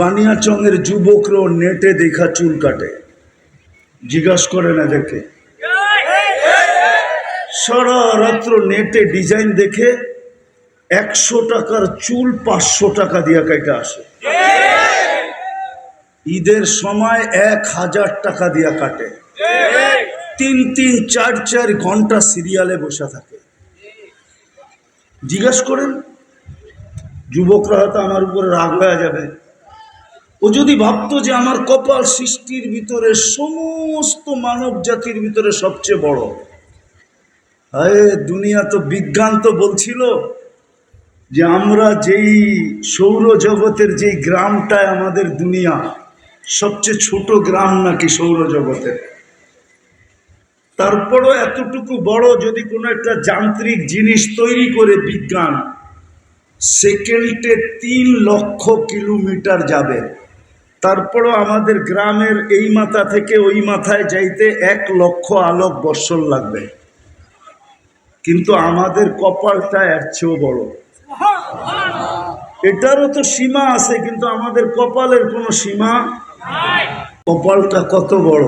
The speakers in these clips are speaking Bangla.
বানিয়াচংয়ের যুবকরাও নেটে দেখা চুল কাটে। জিজ্ঞাস করে না দেখে সারা রাত্র নেটে ডিজাইন দেখে একশো টাকার চুল পাঁচশো টাকা দিয়া কাইটা আসে। ঈদের সময় এক হাজার টাকা দিয়া কাটে। তিন তিন, চার চার ঘণ্টা সিরিয়ালে বসে থাকে। জিজ্ঞাস করেন, যুবকরা হয়তো আমার উপরে রাগ হয়ে যাবে। ও যদি ভাবতো যে আমার কপাল সৃষ্টির ভিতরে সমস্ত মানব জাতির ভিতরে সবচেয়ে বড় হায় দুনিয়া তো বিজ্ঞান তো বলছিল যে আমরা যেই সৌরজগতের যেই গ্রামটায় আমাদের দুনিয়া, সবচেয়ে ছোট গ্রাম নাকি সৌরজগতের। তারপরও এতটুকু বড় যদি কোনো একটা যান্ত্রিক জিনিস তৈরি করে বিজ্ঞান, সেকেন্ডে তিন লক্ষ কিলোমিটার যাবে। তারপরও আমাদের গ্রামের এই মাথা থেকে ওই মাথায় যাইতে এক লক্ষ আলোক বৎসর লাগবে। কিন্তু আমাদের কপালটা এর চেয়েও বড়। এটারও তো সীমা আছে, কিন্তু আমাদের কপালের কোনো সীমা কপালটা কত বড়?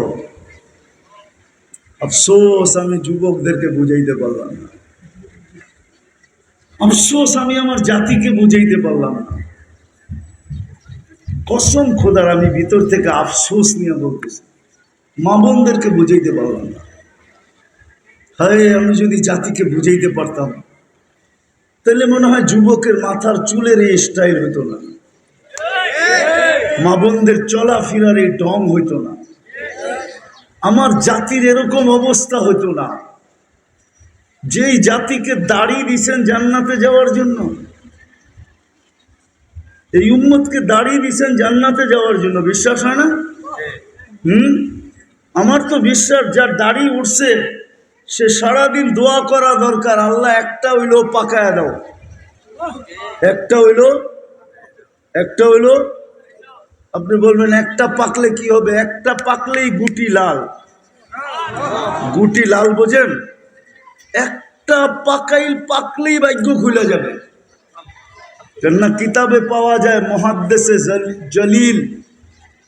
আফসোস, আমি যুবকদেরকে বুঝাইতে পারলাম না। আফসোস, আমি আমার জাতিকে বুঝাইতে পারলাম না। কসম খোদার, আমি ভিতর থেকে আফসোস নিয়ে বলতেছি। মা বোনদেরকে বুঝাইতে পারলাম না। হায়, আমি যদি জাতিকে বুঝাইতে পারতাম, তাহলে মনে হয় যুবকের মাথার চুলের এই স্টাইল হতো না। মা বোনদের চলাফেরার এই ঢং হইতো না। আমার জাতির এরকম অবস্থা হতো না। যেই জাতিকে দাঁড়িয়ে দিছেন জান্নাতে যাওয়ার জন্য এই উম্মতকে দাঁড়িয়ে দিছেন জান্নাতে যাওয়ার জন্য, বিশ্বাস হয় না? হুম? আমার তো বিশ্বাস, যার দাড়ি উঠছে সে সারাদিন দোয়া করা দরকার, আল্লাহ একটা হইল পাকায় দাও। একটা হইল একটা হইল, আপনি বলবেন একটা পাকলে কি হবে? একটা পাকলেই গুটি লাল। গুটি লাল বোঝেন? একটা পাকাইল পাকলেই ভাগ্য খুলে যাবে। কেননা কিতাবে পাওয়া যায় মহাদ্দেশে জলিল।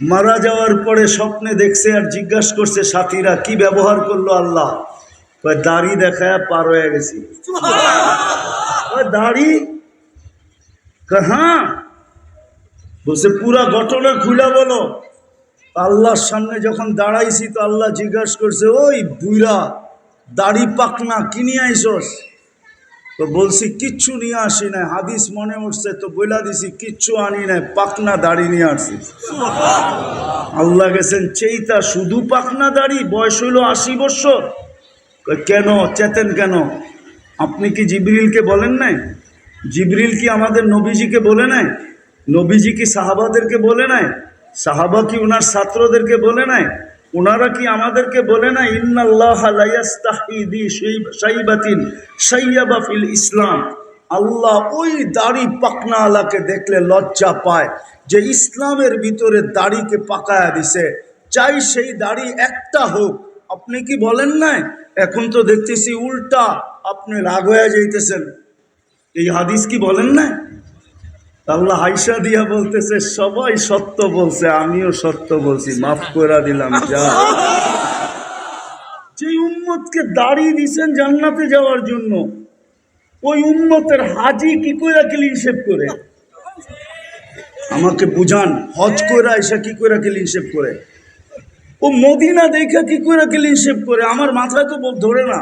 মারা যাওয়ার পরে স্বপ্নে দেখছে আর জিজ্ঞাসা করছে সাথীরা কি ব্যবহার করল আল্লাহ? দাড়ি দেখায় পার হয়ে গেছি। দাড়ি? হ্যাঁ। বলছে পুরা ঘটনা খুলে বলো। আল্লাহর সামনে যখন দাঁড়াইছি তো আল্লাহ জিজ্ঞাসা করছে ওই বুইরা দাড়ি পাকনা কি নিয়ে আইসস? তো বলছি কিচ্ছু নিয়ে আসি নাই হাদিস মনে উঠছে তো বইলা দিছি কিচ্ছু আনি নাই পাকনা দাড়ি নিয়ে আসছি আল্লাহ গেছেন চেইতা শুধু পাকনা দাড়ি বয়স হইল আশি কই, কেন চেতেন কেন? আপনি কি জিবরিলকে বলেন নাই? জিবরিল কি আমাদের নবীজিকে বলে নাই? নবীজি কি সাহাবাদেরকে বলে নাই? সাহাবা কি ওনার ছাত্রদেরকে বলে নাই? ওনারা কি আমাদেরকে বলে না ফিল ইসলাম আল্লাহ ওই দাড়ি পাকনা আলাকে দেখলে লজ্জা পায় যে ইসলামের ভিতরে দাড়িকে পাকায়া দিছে। চাই সেই দাড়ি একটা হোক। আপনি কি বলেন নাই? এখন তো দেখতেছি উল্টা। আপনি রাগ হয়ে যাইতেছেন। এই হাদিস কি বলেন না আল্লাহ হাইসা দিয়া বলতেছে, সবাই সত্য বলছে, আমিও সত্য বলছি, মাফ করে দিলাম, যা। যে উম্মতকে দাঁড়িয়ে দিছেন জান্নাতে যাওয়ার জন্য, ওই উম্মতের হাজি কি করে ক্লিন শেভ করে? আমাকে বুঝান, হজ করে এসে কি করে ক্লিন শেভ করে? ও মদিনা দেখা কি করে ক্লিন শেভ করে? আমার মাথায় তো ধরে না,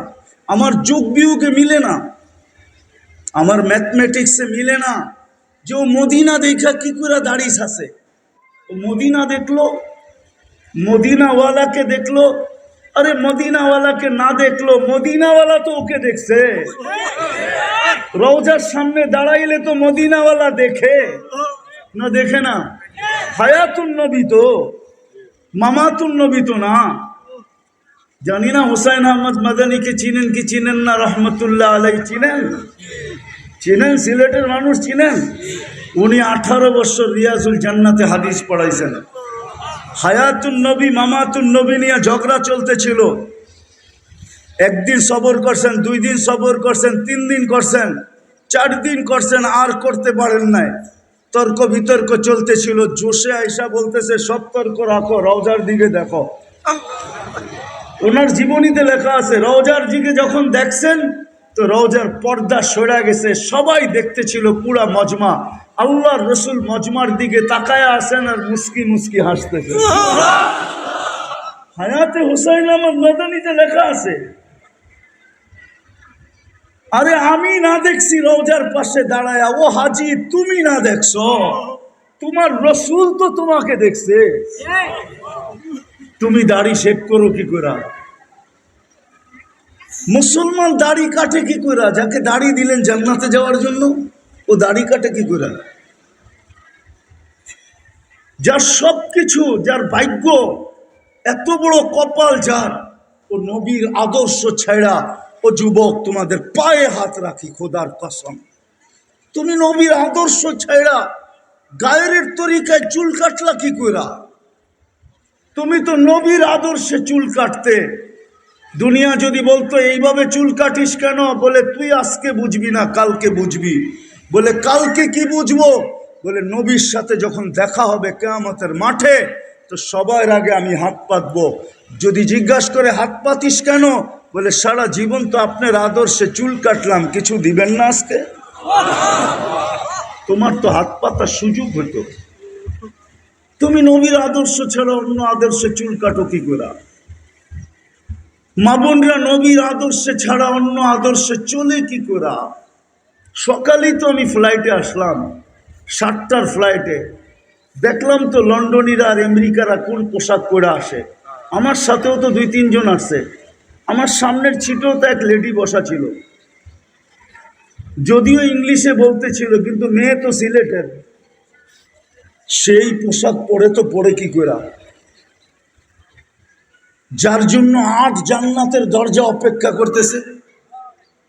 আমার যোগ বিয়োগে মিলে না, আমার ম্যাথমেটিক্সে মিলে না। যে ও মদিনা দেখা কি করে দাঁড়িয়ে আছে? ও মদিনা দেখল, মদিনাওয়ালাকে দেখল, আরে মদিনাওয়ালাকে না দেখল, মদিনাওয়ালা তো ওকে দেখছে। রওজার সামনে দাঁড়াইলে তো মদিনাওয়ালা দেখে, না দেখে না? হায়াতুন নবী তো, মামাতুন নবী তো না? জানি না হুসাইন আহমদ মাদানিকে চিনেন কি চিনেন না, রহমতুল্লাহ আলাই চিনেন? চিনেন সিলেটের মানুষ, চিনেন? উনি আঠারো বছর রিয়াজুল জান্নাতে হাদিস পড়াইছেন। হায়াতুন নবী, মামাতুন নবী নিয়ে ঝগড়া চলতেছিল। একদিন সবর করছেন, দুই দিন সবর করছেন, তিন দিন করছেন, চার দিন করছেন, আর করতে পারেন নাই। তর্ক বিতর্ক চলতেছিল, জোশে আইসা বলতেছে, সব তর্ক রাখো, রওজার দিকে দেখো। ওনার জীবনীতে লেখা আছে, রওজার দিকে যখন দেখছেন তো রওজার পর্দা সরে গেছে, সবাই দেখতেছিল পুরা মজমা। আল্লাহর রসুল মজমার দিকে তাকায় আসেন আর মুস্কি মুস্কি হাসতেছে। হায়াতে হুসাইন আমার মাদানিতে লেখা আছে, আরে আমি না দেখছি রওজার পাশে দাঁড়ায়, ও হাজি তুমি না দেখছ, তোমার রসুল তো তোমাকে দেখছে। তুমি দাড়ি শেভ করো কি করে? মুসলমান দাড়ি কাটে কি করে যাকে দাড়ি দিলেন জান্নাতে যাওয়ার জন্য, ও দাড়ি কাটে কি করে যার সব কিছু যার ভাগ্য এত বড় কপাল, যার ও নবীর আদর্শ ছেড়া ও যুবক তোমাদের পায়ে হাত রাখি, খোদার কসম। তুমি নবীর আদর্শ ছেড়া গায়ের তরিকায় চুল কাটলা কি কইরা? তুমি তো নবীর আদর্শে চুল কাটতে দুনিয়া যদি বলতো, এইভাবে চুল কাটিস কেন? বলে, তুই আজকে বুঝবি না, কালকে বুঝবি। বলে, কালকে কি বুঝব? বলে, নবীর সাথে যখন দেখা হবে কেয়ামতের মাঠে, তো সবার আগে আমি হাত পাতবো। যদি জিজ্ঞাসা করে, হাত পাতিস কেন? বলে, সারা জীবন তো আপনার আদর্শে চুল কাটলাম, কিছু দিবেন না আজকে? তোমার তো হাত পাতার সুযোগ হতো। তুমি নবীর আদর্শ ছাড়া অন্য আদর্শে চুল কাটো কি করে? মা বোনরা নবীর আদর্শে ছাড়া অন্য আদর্শে চলে কি করে? সকালেই তো আমি ফ্লাইটে আসলাম, সাতটার ফ্লাইটে দেখলাম তো লন্ডনীরা আর আমেরিকারা কোন পোশাক পরে আসে। আমার সাথেও তো দুই, তিনজন আসছে আমার সামনের ছিটেও তো এক লেডি বসা ছিল। যদিও ইংলিশে বলতে ছিল, কিন্তু মেয়ে তো সিলেটের। সেই পোশাক পরে তো পরে কি করে? যার জন্য আট জান্নাতের দরজা অপেক্ষা করতেছে।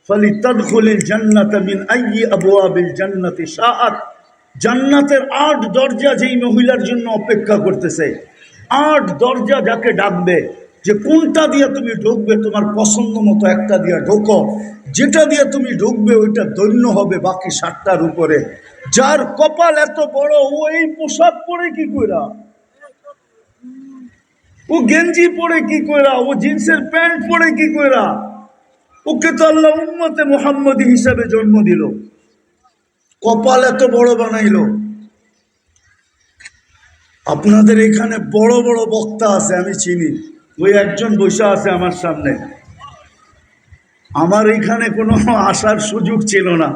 ফলি তদখলিল জান্নাত মিন আইয়ি আবওয়াবিল জান্নাতের আট দরজা যেই মহিলার জন্য অপেক্ষা করতেছে, আট দরজা যাকে ডাকবে, যে কোনটা দিয়ে তুমি ঢুকবে, তোমার পছন্দ মতো একটা দিয়ে ঢোকো। যেটা দিয়ে তুমি ঢুকবে, ওইটা দৈন্য হবে বাকি সাতটার উপরে। যার কপাল এত বড়, ও এই পোশাক পরে কি কইরা? ও গেঞ্জি পরে কি কইরা, ও জিন্সের প্যান্ট পরে কি কইরা, ওকে তো আল্লাহ উম্মতে মোহাম্মদী হিসাবে জন্ম দিল। কপাল এত বড় বানাইলো। আপনাদের এখানে বড় বড় বক্তা আছে, আমি চিনি। ওই একজন বসে আছে আমার সামনে। আমার এখানে কোনো আসার সুযোগ ছিল না।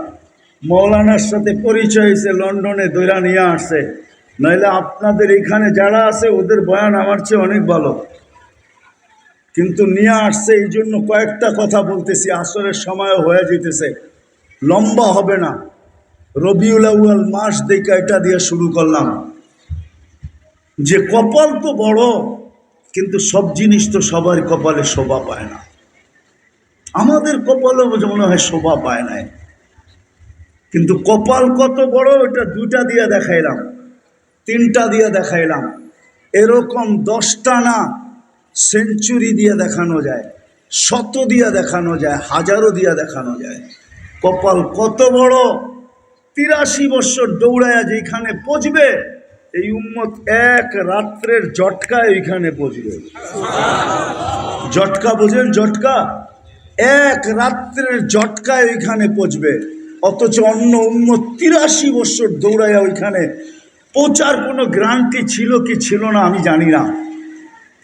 মৌলানার সাথে পরিচয় হয়েছে, লন্ডনে দৈরা নিয়ে আসছে। নইলে আপনাদের এখানে যারা আছে, ওদের বয়ান আমার চেয়ে অনেক ভালো। কিন্তু নিয়ে আসছে, এই জন্য কয়েকটা কথা বলতেছি, আসরের সময়ও হয়ে যেতেছে। লম্বা হবে না। রবিউল আউয়াল মাস দেখে এটা দিয়ে শুরু করলাম। যে কপাল তো বড়, কিন্তু সব জিনিস তো সবার কপালে শোভা পায় না। আমাদের কপালও মনে হয়, শোভা পায় নাই। কিন্তু কপাল কত বড় ওটা দুটা দিয়ে দেখাইলাম। তিনটা দিয়ে দেখাইলাম। এরকম দশটা না সেঞ্চুরি দিয়ে দেখানো যায়, শত দিয়ে দেখানো যায়, হাজারো দিয়ে দেখানো যায়। কপাল কত বড়? তিরাশি বছর দৌড়ায়া যেখানে পচবে এই উম্মত এক রাত্রের জটকায় ওইখানে পচবে জটকা বোঝেন জটকা? এক রাত্রের জটকায় ওইখানে পচবে অথচ অন্য উম্মত তিরাশি বছর দৌড়াইয়া ওইখানে পৌঁছার কোনো গ্রান্টি ছিল কি ছিল না আমি জানি না।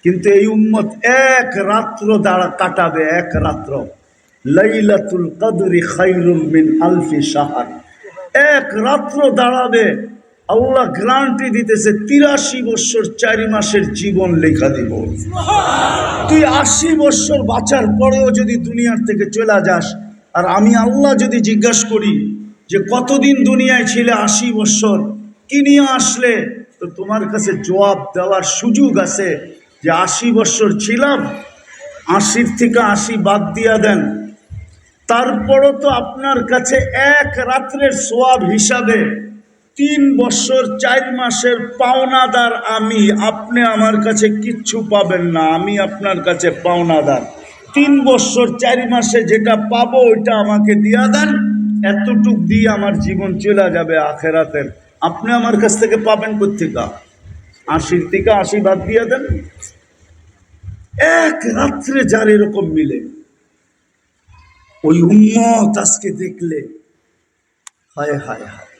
কিন্তু এই উম্মত এক রাত্র দাঁড়া কাটাবে, এক রাত্র। লাইলাতুল কদরি খাইরুম মিন আলফি সাহার এক রাত্র দাঁড়াবে, আল্লাহ গ্রান্টি দিতেছে তিরাশি বৎসর চারি মাসের জীবন লেখা দিব। তুই আশি বৎসর বাঁচার পরেও যদি দুনিয়ার থেকে চলে যাস, আর আমি আল্লাহ যদি জিজ্ঞাসা করি যে কতদিন দুনিয়ায় ছিলে আশি বছর কি নিয়ে আসলে? তো তোমার কাছে জবাব দেওয়ার সুযোগ আছে যে আশি বছর ছিলাম, আশির থেকে আশি বাদ দিয়া দেন। তারপরও তো আপনার কাছে এক রাত্রের সোয়াব হিসাবে তিন বছর, চার মাসের পাওনাদার আমি, আপনি আমার কাছে কিচ্ছু পাবেন না, আমি আপনার কাছে পাওনাদার। তিন বছর, চার মাসে যেটা পাবো, ওইটা আমাকে দিয়া দেন, এতটুক দিয়ে আমার জীবন চলে যাবে আখেরাতের। আপনি আমার কাছ থেকে পাবেন পত্রিকা। আশির থেকে আশি দিয়ে দেন। এক রাত্রে যার এরকম মিলে। ওই উন্মত আজকে দেখলে, হায় হায় হায়।